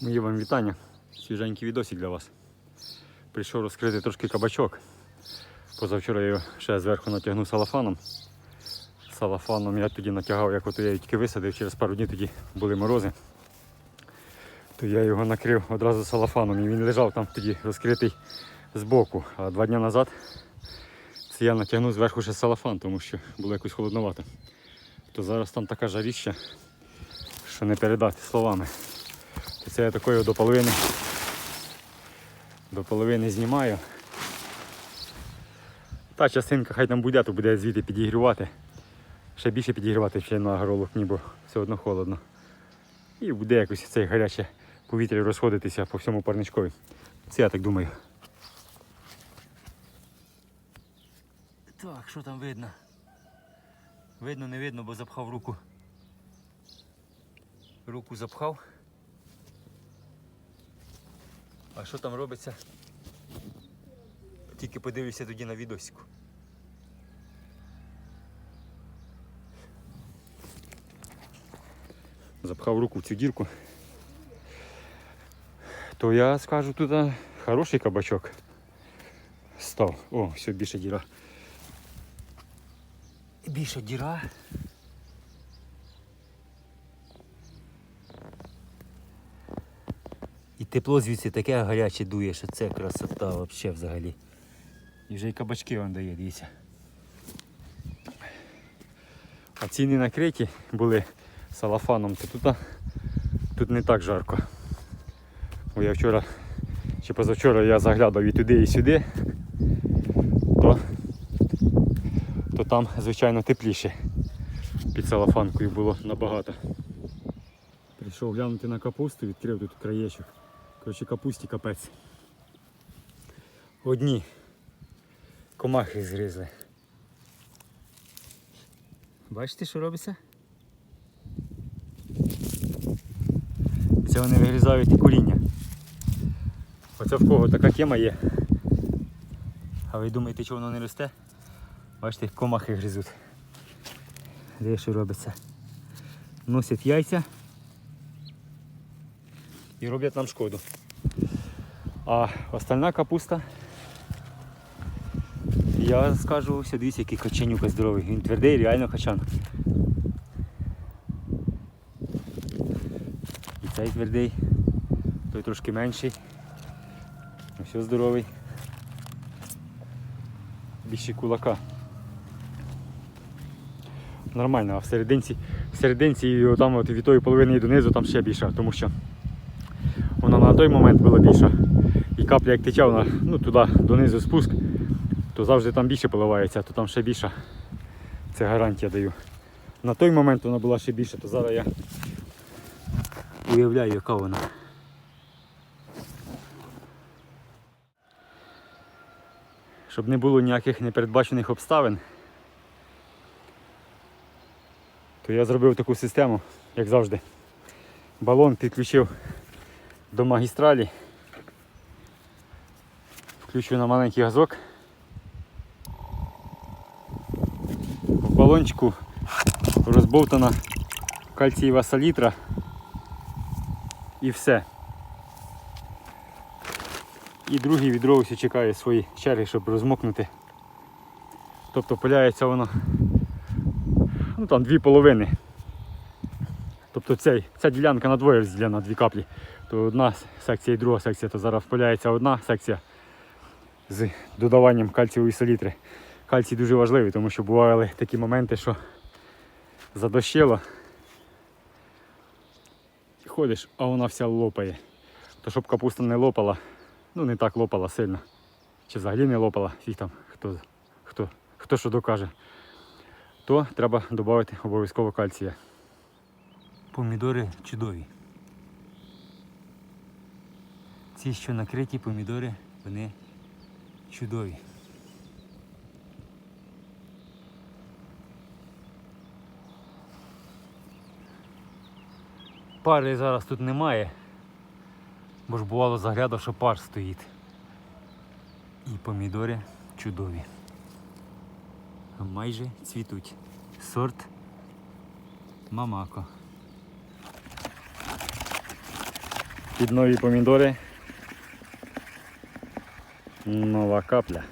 Мої вам вітання. Свіженький відосик для вас. Прийшов розкрити трошки кабачок. Позавчора я його ще зверху натягнув салафаном. Салафаном я тоді натягав, як от я тільки висадив, через пару днів тоді були морози. То я його накрив одразу салафаном і він лежав там тоді розкритий збоку. А два дні назад це я натягнув зверху ще салафан, тому що було якось холодновато. То зараз там така жаріща, що не передати словами. Це я такою до половини до половини знімаю. Та частинка хай там буде, то буде звідти підігрівати. Ще більше підігрівати ще на горолок, ніби все одно холодно. І буде якось це гаряче повітря розходитися по всьому парничкові. Це я так думаю. Так, що там видно? Видно, не видно, бо запхав руку. Руку запхав. А що там робиться? Тільки подивлюся тоді на відосику. Запхав руку в цю дірку. То я скажу, тут хороший кабачок став. О, все більше діра. Більше діра. Тепло звідси таке гаряче дує, що це красота вообще взагалі. І вже й кабачки вам дає, дивіться. А ці не накриті були салафаном, то тут, тут не так жарко. Бо я вчора чи позавчора я заглядав і туди, і сюди, то, то там, звичайно, тепліше. Під салафанкою було набагато. Прийшов глянути на капусту, відкрив тут краєчок. Коротше, капусті капець. Одні комахи згризли. Бачите, що робиться? Це вони вигризають і коріння. Оце в кого така тема є. А ви думаєте, чого воно не росте? Бачите, комахи гризуть. Де що робиться? Носять яйця і роблять нам шкоду. А остальна капуста, я скажу, ось дивіться, який качанюка здоровий. Він твердий, реально качан. І цей твердий, той трошки менший. Ось здоровий. Більше кулака. Нормально, а в серединці, в серединці там от від тої половини і донизу там ще більше, тому що той момент була більша. І капля як тече, вона ну, туди донизу спуск, то завжди там більше поливається, то там ще більше. Це гарантія даю. На той момент вона була ще більше, то зараз я уявляю, яка вона. Щоб не було ніяких непередбачених обставин, то я зробив таку систему, як завжди. Балон підключив до магістралі. Включу на маленький газок. В балончику розбовтана кальцієва салітра і все. І другий відро ось чекає свої черги, щоб розмокнути. Тобто пиляється воно ну там дві половини. Тобто цей, ця ділянка на двоє розділена, дві каплі. То одна секція і друга секція, то зараз впиляється одна секція з додаванням кальцієвої салітри. Кальцій дуже важливий, тому що бували такі моменти, що задощило. Ходиш, а вона вся лопає. То щоб капуста не лопала, ну не так лопала сильно. Чи взагалі не лопала, фіг там, хто, хто, хто що докаже, то треба додати обов'язково кальція. Помідори чудові. Ці, що накриті помідори, вони чудові. Пари зараз тут немає, бо ж бувало заглядав, що пар стоїть. І помідори чудові. Майже цвітуть. Сорт Мамако. Під нові помідори. Нова капля.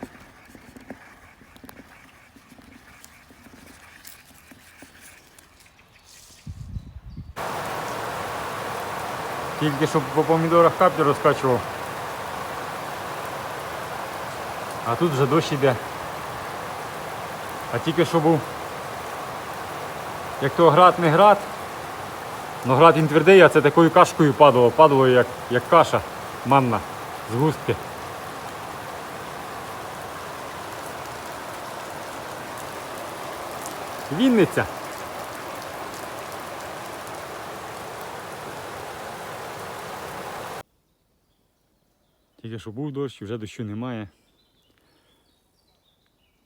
Тільки щоб по помідорах каплю розкачував. А тут вже дощ іде. А тільки що був. Як то град не град. Ну град він твердий, а це такою кашкою падало. Падало як, як каша манна з густки. Вінниця. Тільки що був дощ, вже дощу немає.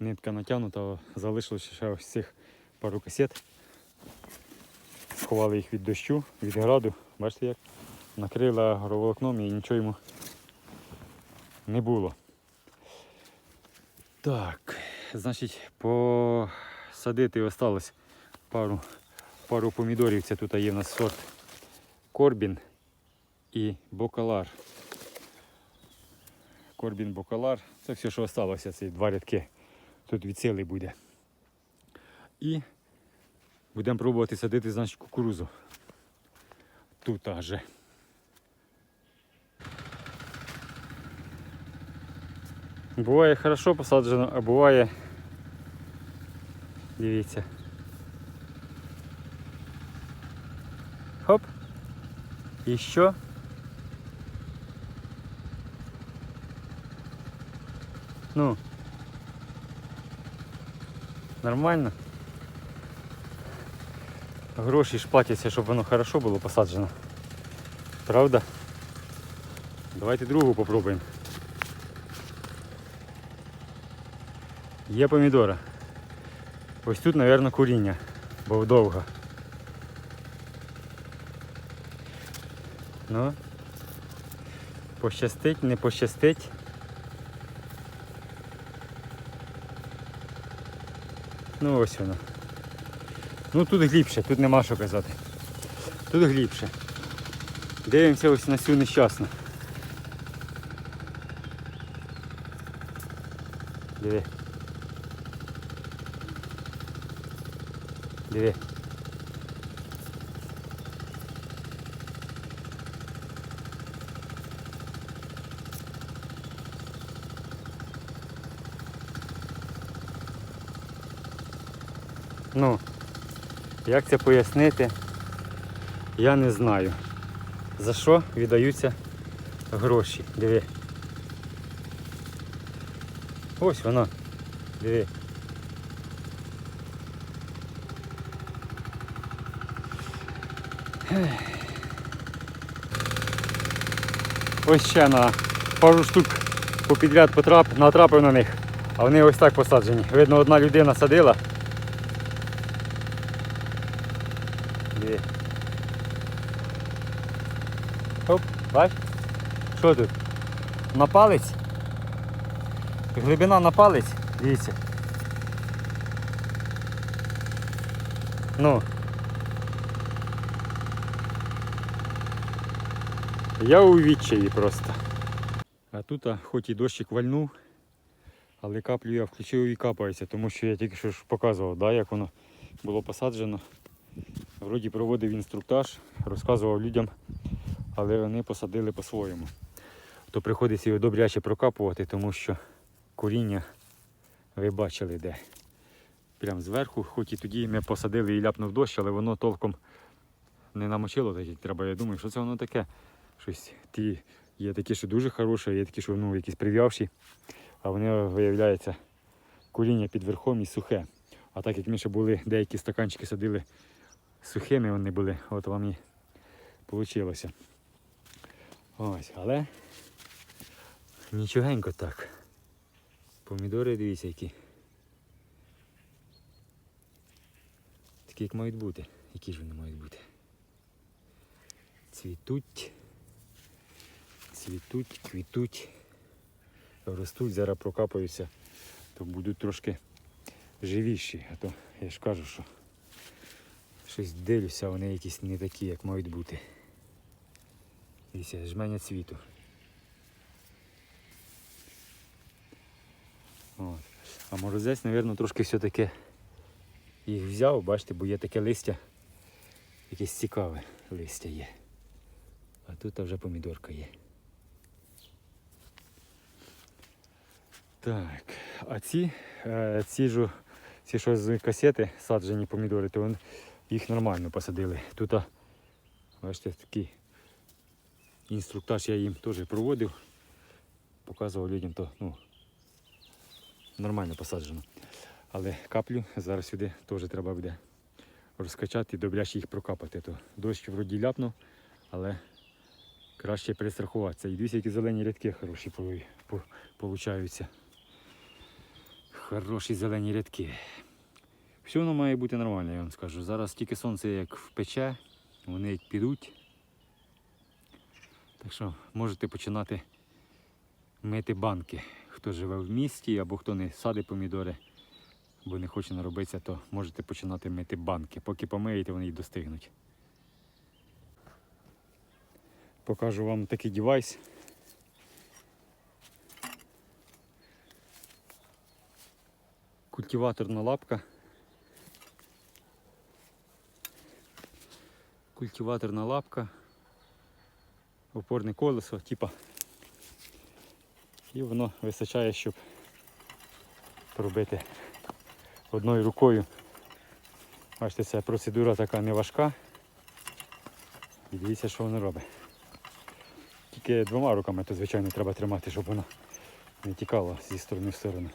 Нитка натягнута, залишилося ще ось цих пару касет. Сховали їх від дощу, від граду. Бачите як? Накрили агроволокном і нічого йому не було. Так, значить, посадити осталось пару, пару помідорів. Це тут є в нас сорт Корбін і Бокалар. Корбін Бокалар. Це все, що залишилося, ці два рядки. Тут відсели буде. І будемо пробувати садити, значить, кукурузу. Тут аж. Буває хорошо посаджено, а буває. Дивіться. Хоп. І що? Ну. Нормально. Гроші ж платяться, щоб воно хорошо було посаджено. Правда? Давайте другу попробуємо. Є помідора. Ось тут, мабуть, куріння, бо довго. Ну. Пощастить, не пощастить. Ну ось воно. Ну тут глибше, тут нема що казати. Тут глибше. Дивимося ось на цю нещасну. Диви. Диви. Ну, як це пояснити, я не знаю. За що віддаються гроші. Диви. Ось воно. Диви. Ось ще на пару штук попідряд потрап, натрапив на них, а вони ось так посаджені. Видно, одна людина садила. Диви. Оп, бач? Що тут? На палець? Глибина на палець, дивіться. Ну. Я у відчаї просто. А тут, хоч і дощик вальнув, але каплю я включив і капається, тому що я тільки що ж показував, да, як воно було посаджено. Вроді проводив інструктаж, розказував людям, але вони посадили по-своєму. То приходиться його добряче прокапувати, тому що коріння ви бачили де. Прямо зверху, хоч і тоді ми посадили і ляпнув дощ, але воно толком не намочило, так як треба. Я думаю, що це воно таке. Щось ті є такі, що дуже хороші, є такі, що ну, якісь прив'явші, а вони виявляється коріння під верхом і сухе. А так як ми ще були, деякі стаканчики садили сухими, вони були, от вам і вийшло. Ось, але нічогенько так. Помідори дивіться які. Такі як мають бути. Які ж вони мають бути? Цвітуть. Цвітуть, квітуть. Ростуть, зараз прокапаються, то будуть трошки живіші. А то я ж кажу, що щось дивлюся, вони якісь не такі, як мають бути. Дивіться, жменя цвіту. От. А морозець, мабуть, трошки все-таки їх взяв, бачите, бо є таке листя, якесь цікаве листя є. А тут вже помідорка є. Так, а ці, е, ці, ж, ці що з касети саджені помідори, то їх нормально посадили. Тут, бачите, такий інструктаж я їм теж проводив, показував людям, то ну, нормально посаджено. Але каплю зараз сюди теж треба буде розкачати і добряче їх прокапати. То дощ вроді ляпнув, але краще перестрахуватися. І дивіться, які зелені рядки хороші получаються. Хороші зелені рядки. Все воно має бути нормально, я вам скажу. Зараз тільки сонце як впече, вони як підуть. Так що можете починати мити банки. Хто живе в місті або хто не садить помідори, бо не хоче наробитися, то можете починати мити банки. Поки помиєте, вони й достигнуть. Покажу вам такий девайс. Культиваторна лапка. Культиваторна лапка. Опорне колесо, типа. І воно вистачає, щоб пробити одною рукою. Бачите, ця процедура така не важка. І дивіться, що воно робить. Тільки двома руками то звичайно треба тримати, щоб воно не тікало зі сторони в сторону.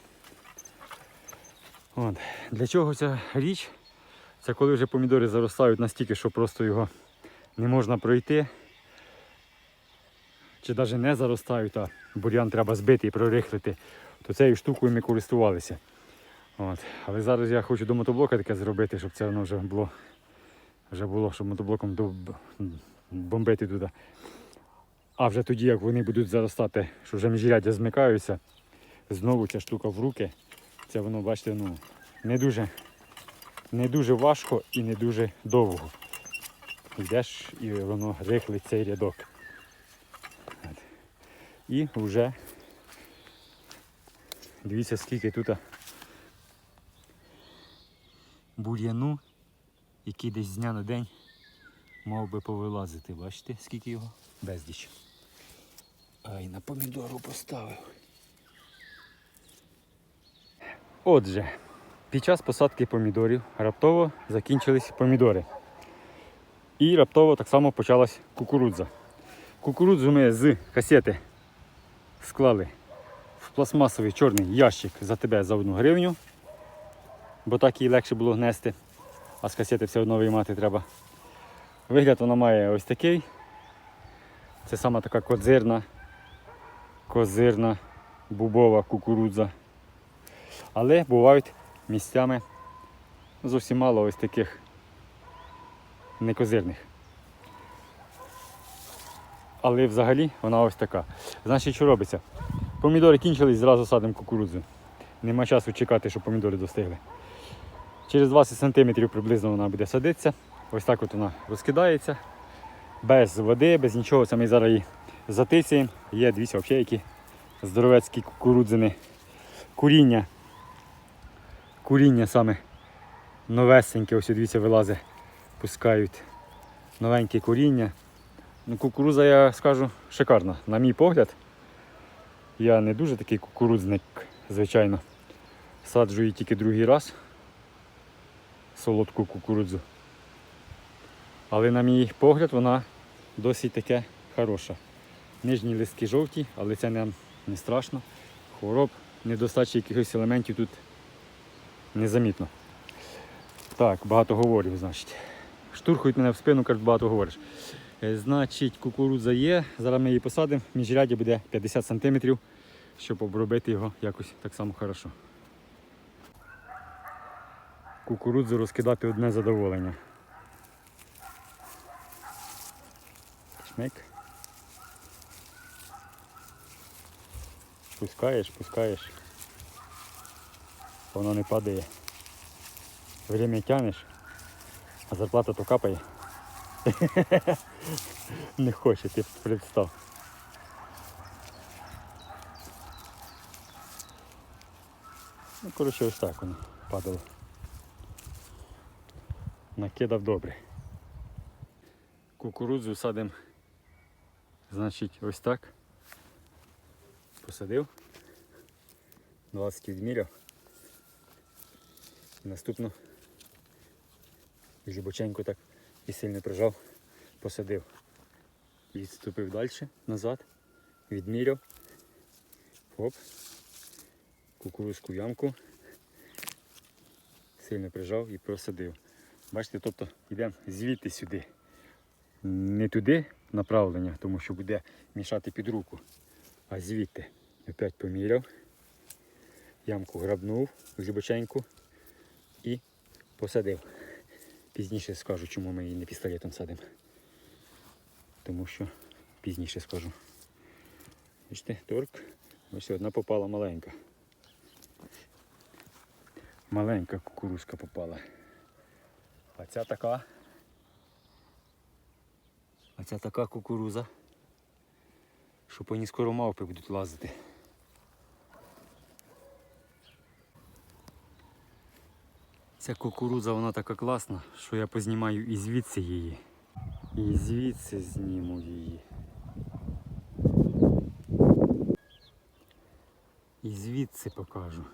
От. Для чого ця річ? Це коли вже помідори заростають настільки, що просто його не можна пройти. Чи навіть не заростають, а бур'ян треба збити і прорихлити, то цією штукою ми користувалися. От. Але зараз я хочу до мотоблока таке зробити, щоб це воно вже було, вже було щоб мотоблоком доб- бомбити туди. А вже тоді, як вони будуть заростати, що вже міжряддя змикаються, знову ця штука в руки. Це воно, бачите, ну, не дуже, не дуже важко і не дуже довго. Йдеш і воно рихлить цей рядок. І вже дивіться, скільки тут бур'яну, який десь з дня на день мав би повилазити. Бачите, скільки його? Безліч. Ай, на помідору поставив. Отже, під час посадки помідорів раптово закінчились помідори. І раптово так само почалась кукурудза. Кукурудзу ми з касети склали в пластмасовий чорний ящик за тебе за одну гривню, бо так її легше було гнести, а з касети все одно виймати треба. Вигляд вона має ось такий. Це сама така козирна, козирна бубова кукурудза. Але бувають місцями зовсім мало ось таких некозирних. Але взагалі вона ось така. Значить, що робиться? Помідори кінчились, зразу садимо кукурудзу. Нема часу чекати, щоб помідори достигли. Через 20 см приблизно вона буде садитися. Ось так от вона розкидається. Без води, без нічого. Це ми зараз її затисуємо. Є дивіться, взагалі які здоровецькі кукурудзини. Куріння. Куріння саме новесеньке, ось дивіться, вилазить, пускають новеньке коріння. Ну, кукуруза, я скажу, шикарна. На мій погляд. Я не дуже такий кукурудзник, звичайно. Саджу її тільки другий раз. Солодку кукурудзу. Але на мій погляд вона досить таке хороша. Нижні листки жовті, але це нам не страшно. Хвороб, недостачі якихось елементів тут незамітно. Так, багато говорю, значить. Штурхують мене в спину, кажуть, багато говориш. Е, Значить, кукурудза є. Зараз ми її посадимо. Міжряддя буде 50 см, щоб обробити його якось так само хорошо. Кукурудзу розкидати одне задоволення. Шмик. Пускаєш, пускаєш. Воно не падає. Время тянеш, а зарплата то капає. Не хоче, ти представ. Ну, коротше, ось так воно падало. Накидав добре. Кукурудзу садимо, значить, ось так. Посадив. 20 відміряв. І наступно глибоченько так і сильно прижав, посадив. Відступив далі, назад, відміряв. Хоп. Кукурузку ямку. Сильно прижав і просадив. Бачите, тобто йдемо звідти сюди. Не туди направлення, тому що буде мішати під руку, а звідти. Опять поміряв. Ямку грабнув глибоченьку і посадив. Пізніше скажу, чому ми її не пістолетом садимо. Тому що пізніше скажу. Бачите, торк. Ось одна попала маленька. Маленька кукурузка попала. А ця така. А ця така кукуруза. Що по ній скоро мавпи будуть лазити. Ця кукурудза вона така класна, що я познімаю і звідси її. І звідси зніму її. І звідси покажу.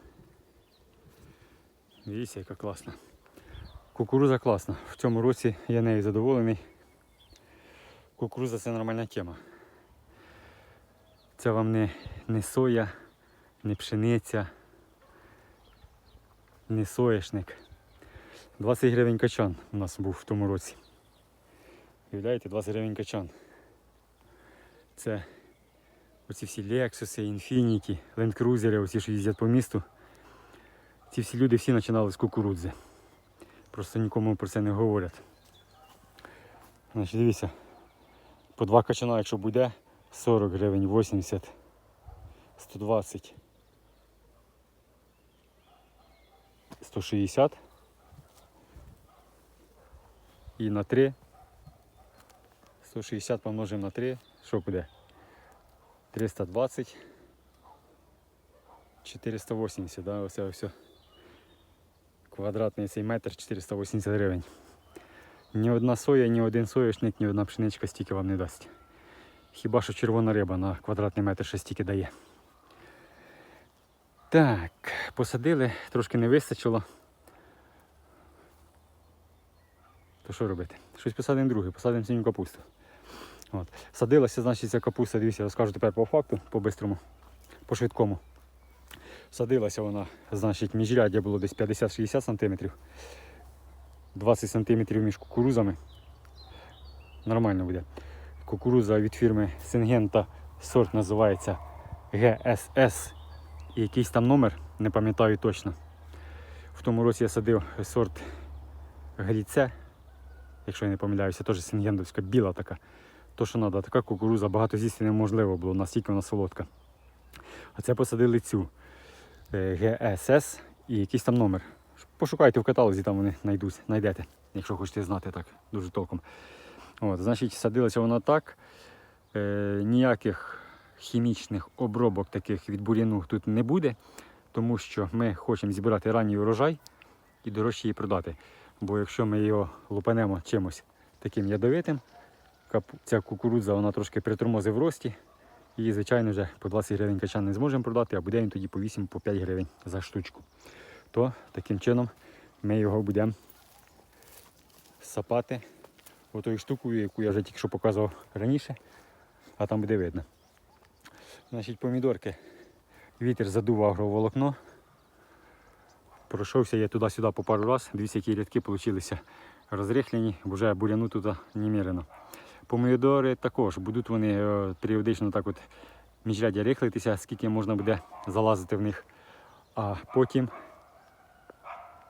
Дивіться, яка класна. Кукуруза класна. В цьому році я нею задоволений. Кукуруза це нормальна тема. Це вам не, не соя, не пшениця, не соєшник. 20 гривень качан у нас був в тому році. Уявляєте, 20 гривень качан. Це оці всі Infiniti, Land Cruiser, оці, що їздять по місту. Ці всі люди всі починали з кукурудзи. Просто нікому про це не говорять. Значить, дивіться, по два качана, якщо буде, 40 гривень, 80, 120, 160 і на 3. 160 помножимо на 3. Що буде? 320. 480, да, оце все. Квадратний цей метр 480 гривень. Ні одна соя, ні один соняшник, ні одна пшеничка стільки вам не дасть. Хіба що червона риба на квадратний метр ще стільки дає. Так, посадили, трошки не вистачило. То що робити? Щось посадимо друге, посадимо синю капусту. От. Садилася, значить, ця капуста, дивіться, розкажу тепер по факту, по-бистрому, по швидкому. Садилася вона, значить, міжряддя було десь 50-60 см. 20 см між кукурузами. Нормально буде. Кукуруза від фірми Сингента, сорт називається. І якийсь там номер, не пам'ятаю точно. В тому році я садив сорт Гліце, якщо я не помиляюся, теж сингендовська, біла така. То, що треба, така кукуруза, багато з'їсти неможливо було, настільки вона солодка. А це посадили цю е, GSS і якийсь там номер. Пошукайте в каталозі, там вони знайдуть, знайдете, якщо хочете знати так дуже толком. От, значить, садилася вона так. Е, ніяких хімічних обробок таких від бур'яну тут не буде, тому що ми хочемо зібрати ранній урожай і дорожче її продати. Бо якщо ми його лупанемо чимось таким ядовитим, ця кукурудза вона трошки притормозить в рості. І, звичайно, вже по 20 гривень качан не зможемо продати, а буде він тоді по 8-5 по 5 гривень за штучку. То таким чином ми його будемо сапати отою штукою, яку я вже тільки що показував раніше, а там буде видно. Значить, помідорки. Вітер задув агроволокно. Пройшовся я туди-сюди по пару раз. Дивіться, які рядки вийшли розрихлені, вже буряну тут немірено. Помідори також будуть вони е, періодично так от міжряддя рихлитися, скільки можна буде залазити в них. А потім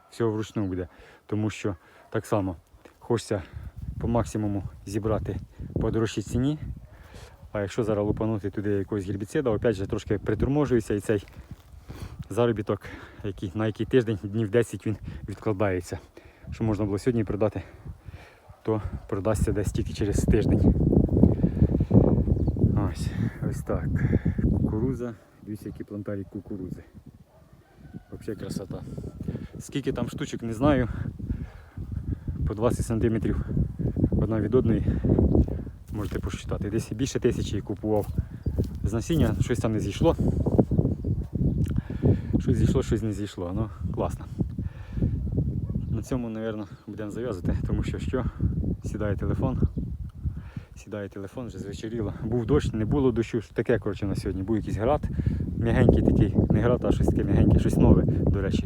все вручну буде. Тому що так само хочеться по максимуму зібрати по дорожчій ціні. А якщо зараз лупанути туди якогось гербіцида, опять же трошки приторможується і цей заробіток, який, на який тиждень, днів 10 він відкладається. Що можна було сьогодні продати, то продасться десь тільки через тиждень. Ось, ось так. Кукуруза. Дивіться, які плантарі кукурузи. Взагалі красота. Скільки там штучок, не знаю. По 20 см одна від одної. Можете посчитати. Десь більше тисячі купував з насіння, щось там не зійшло. Щось зійшло, щось не зійшло. Ну, класно. На цьому, мабуть, будемо зав'язати, тому що що? Сідає телефон. Сідає телефон, вже звечеріло. Був дощ, не було дощу, таке коротше на сьогодні. Був якийсь град, м'ягенький такий, не град, а щось таке м'ягеньке, щось нове, до речі.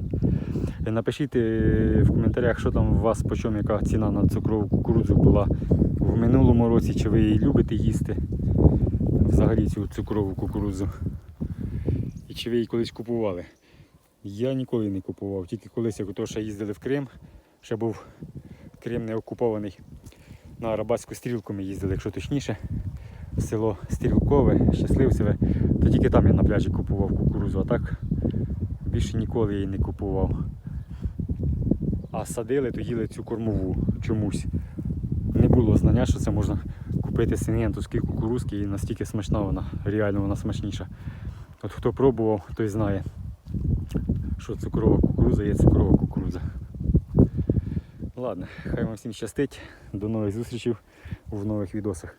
Е, Напишіть е, в коментарях, що там у вас, по чому яка ціна на цукрову кукурудзу була в минулому році, чи ви її любите їсти взагалі цю цукрову кукурудзу. І чи ви її колись купували? Я ніколи не купував, тільки колись, як ще їздили в Крим, ще був Крим не окупований. На Арабатську стрілку ми їздили, якщо точніше, село Стрілкове, Щасливцеве, то тільки там я на пляжі купував кукурудзу, а так більше ніколи її не купував. А садили, то їли цю кормову чомусь. Не було знання, що це можна купити сингентовські кукурузки і настільки смачна вона, реально вона смачніша. От хто пробував, той знає, що цукрова кукуруза є цукрова кукуруза. Ладно, хай вам всім щастить. До нових зустрічей в нових відосах.